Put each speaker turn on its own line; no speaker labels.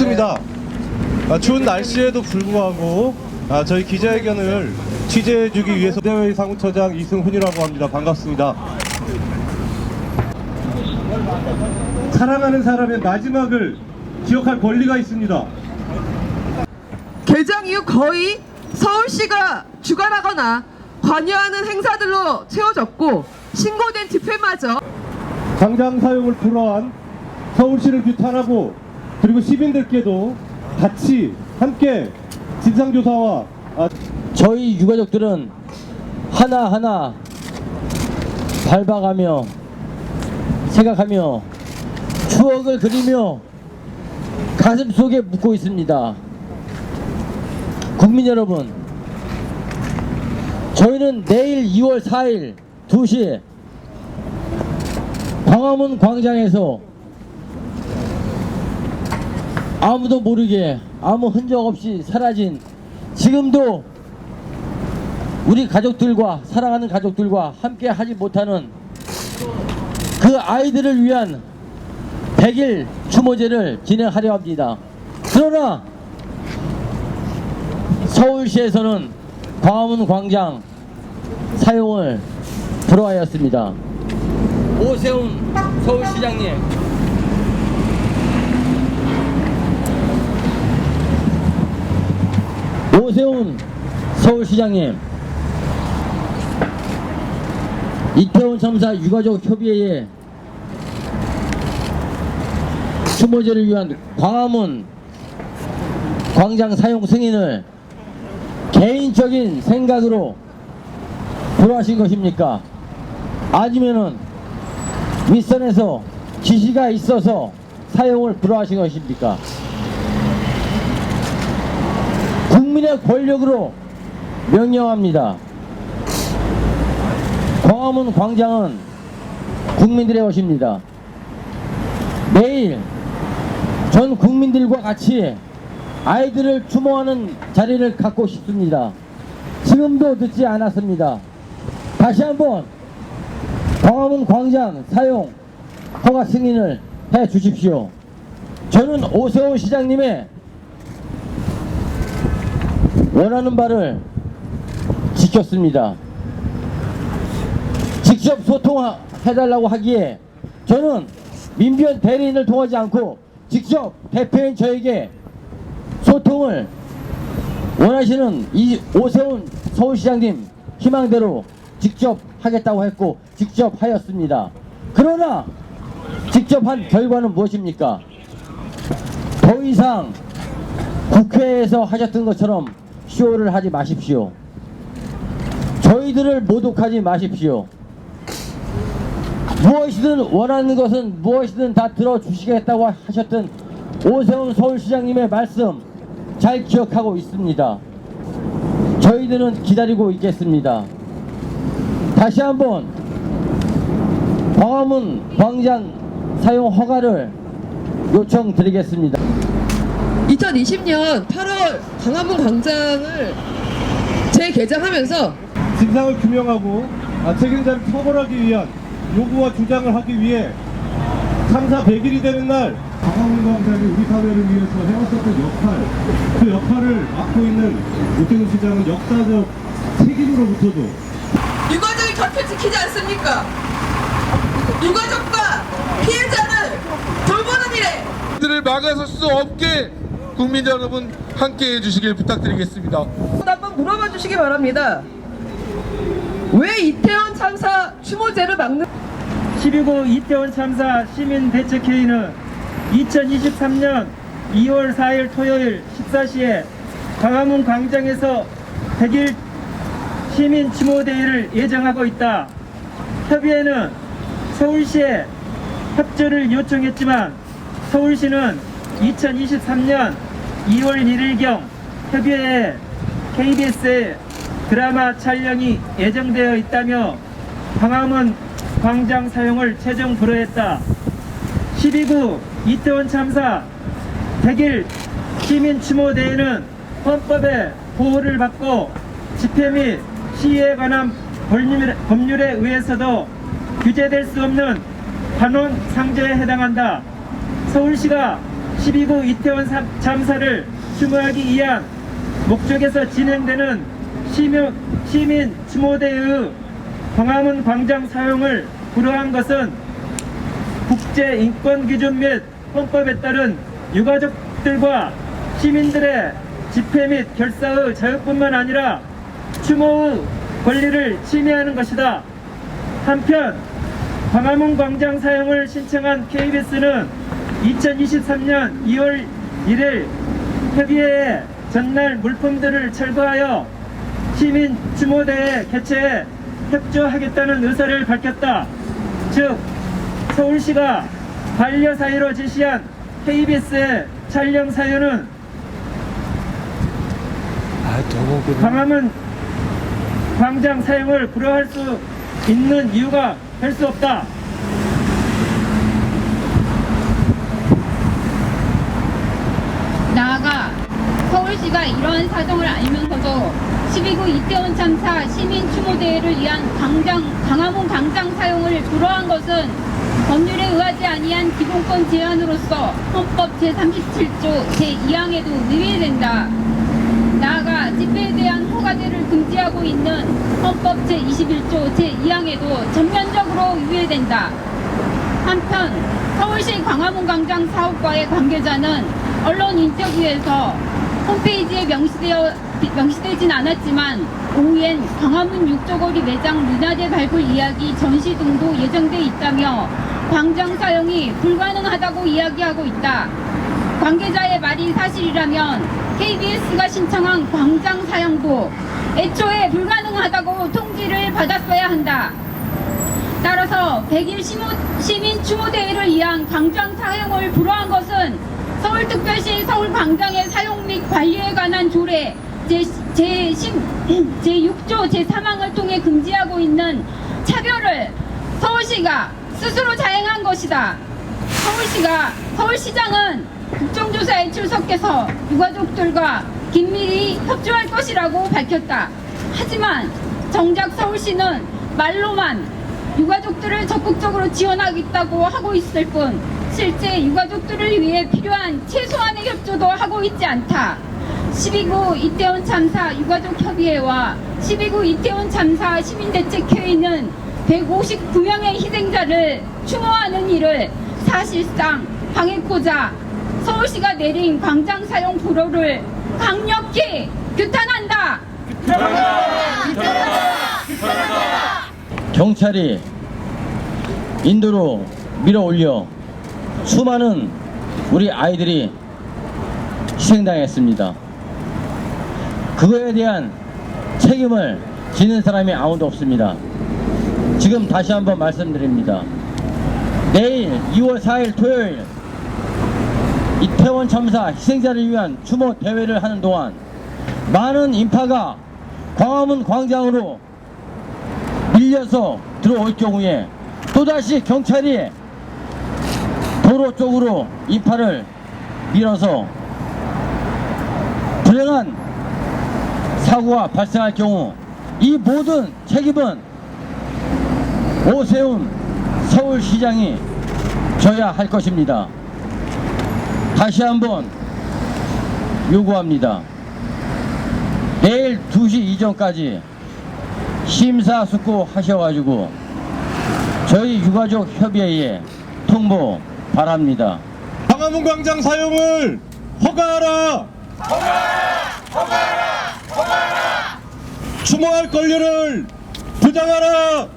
좋습니다. 아, 추운 날씨에도 불구하고 아, 저희 기자회견을 취재해주기 위해서 대회 사무처장 이승훈이라고 합니다. 반갑습니다. 사랑하는 사람의 마지막을 기억할 권리가 있습니다.
개장 이후 거의 서울시가 주관하거나 관여하는 행사들로 채워졌고 신고된 집회마저
광장 사용을 불허한 서울시를 규탄하고 그리고 시민들께도 같이 함께 진상조사와 아,
저희 유가족들은 하나하나 밟아가며 생각하며 추억을 그리며 가슴 속에 묻고 있습니다. 국민 여러분, 저희는 내일 2월 4일 2시 광화문 광장에서 아무도 모르게 아무 흔적 없이 사라진 지금도 우리 가족들과 사랑하는 가족들과 함께 하지 못하는 그 아이들을 위한 100일 추모제를 진행하려 합니다. 그러나 서울시에서는 광화문 광장 사용을 불허하였습니다. 오세훈 서울시장님 오세훈 서울시장님 이태원 참사 유가족 협의회에 추모제를 위한 광화문 광장 사용 승인을 개인적인 생각으로 불허하신 것입니까? 아니면은 윗선에서 지시가 있어서 사용을 불허하신 것입니까? 국민의 권력으로 명령합니다. 광화문 광장은 국민들의 것입니다. 내일 전 국민들과 같이 아이들을 추모하는 자리를 갖고 싶습니다. 지금도 늦지 않았습니다. 다시 한번 광화문 광장 사용 허가 승인을 해 주십시오. 저는 오세훈 시장님의 원하는 바를 지켰습니다. 직접 소통해달라고 하기에 저는 민변 대리인을 통하지 않고 직접 대표인 저에게 소통을 원하시는 이 오세훈 서울시장님 희망대로 직접 하겠다고 했고 직접 하였습니다. 그러나 직접 한 결과는 무엇입니까? 더 이상 국회에서 하셨던 것처럼 쇼를 하지 마십시오. 저희들을 모독하지 마십시오. 무엇이든 원하는 것은 무엇이든 다 들어주시겠다고 하셨던 오세훈 서울시장님의 말씀 잘 기억하고 있습니다. 저희들은 기다리고 있겠습니다. 다시 한번 광화문 광장 사용 허가를 요청드리겠습니다.
2020년 8월 광화문 광장을 재개장하면서
진상을 규명하고 아, 책임자를 처벌하기 위한 요구와 주장을 하기 위해 참사 100일이 되는 날 광화문 광장이 우리 사회를 위해서 해왔었던 역할 그 역할을 맡고 있는 오태훈 시장은 역사적 책임으로부터도
유가족이 곁을 지키지 않습니까? 유가족과 피해자를 돌보는 일에
들을 막아설 수 없게 국민 여러분 함께 해주시길 부탁드리겠습니다.
한번 물어봐 주시기 바랍니다. 왜 이태원 참사 추모제를 막는
12구 이태원 참사 시민대책회의는 2023년 2월 4일 토요일 14시에 광화문 광장에서 100일 시민 추모대회를 예정하고 있다. 협의회는 서울시에 협조를 요청했지만 서울시는 2023년 2월 1일경 협의회에 KBS의 드라마 촬영이 예정되어 있다며 광화문 광장 사용을 최종 불허했다. 12구 이태원 참사 100일 시민 추모 대회는 헌법의 보호를 받고 집회 및 시위에 관한 법률- 법률에 의해서도 규제될 수 없는 관원 상제에 해당한다. 서울시가 12구 이태원 삼- 참사를 추모하기 위한 목적에서 진행되는 시민, 시민 추모대의 광화문 광장 사용을 불허한 것은 국제 인권 기준 및 헌법에 따른 유가족들과 시민들의 집회 및 결사의 자유뿐만 아니라 추모의 권리를 침해하는 것이다. 한편 광화문 광장 사용을 신청한 KBS는 2023년 2월 1일 협의회에 전날 물품들을 철거하여 시민 추모대회 개최에 협조하겠다는 의사를 밝혔다. 즉 서울시가 반려 사유로 제시한 KBS의 촬영 사유는 광화문 광장 사용을 불허할 수 있는 이유가 될 수 없다.
나아가 서울시가 이러한 사정을 알면서도 12구 이태원 참사 시민 추모 대회를 위한 광장, 광화문 광장 사용을 불허한 것은 법률에 의하지 아니한 기본권 제한으로서 헌법 제37조 제2항에도 위배된다. 나아가 집회에 대한 허가제를 금지하고 있는 헌법 제21조 제2항에도 전면적으로 위배된다. 한편 서울시 광화문 광장 사업과의 관계자는 언론 인터뷰에서 홈페이지에 명시되어, 명시되진 않았지만 오후엔 광화문 육조거리 매장 문화재 발굴 이야기 전시 등도 예정돼 있다며 광장 사용이 불가능하다고 이야기하고 있다. 관계자의 말이 사실이라면 KBS가 신청한 광장 사용도 애초에 불가능하다고 통지를 받았어야 한다. 따라서 100일 시민 추모대회를 위한 광장 사용을 불허한 것은 서울특별시 서울광장의 사용 및 관리에 관한 조례 제, 제, 제6조 제3항을 통해 금지하고 있는 차별을 서울시가 스스로 자행한 것이다. 서울시가 서울시장은 국정조사에 출석해서 유가족들과 긴밀히 협조할 것이라고 밝혔다. 하지만 정작 서울시는 말로만 유가족들을 적극적으로 지원하겠다고 하고 있을 뿐 실제 유가족들을 위해 필요한 최소한의 협조도 하고 있지 않다. 12구 이태원 참사 유가족 협의회와 12구 이태원 참사 시민대책회의는 159명의 희생자를 추모하는 일을 사실상 방해코자 서울시가 내린 광장 사용 불허를 강력히 규탄한다.
경찰이 인도로 밀어 올려 수많은 우리 아이들이 희생당했습니다. 그거에 대한 책임을 지는 사람이 아무도 없습니다. 지금 다시 한번 말씀드립니다. 내일 2월 4일 토요일 이태원 참사 희생자를 위한 추모 대회를 하는 동안 많은 인파가 광화문 광장으로 밀려서 들어올 경우에 또다시 경찰이 도로 쪽으로 인파를 밀어서 불행한 사고가 발생할 경우 이 모든 책임은 오세훈 서울시장이 져야 할 것입니다. 다시 한번 요구합니다. 내일 2시 이전까지 심사숙고 하셔가지고 저희 유가족 협의회에 통보 바랍니다.
광화문 광장 사용을 허가하라. 추모할 권리를 부정하라.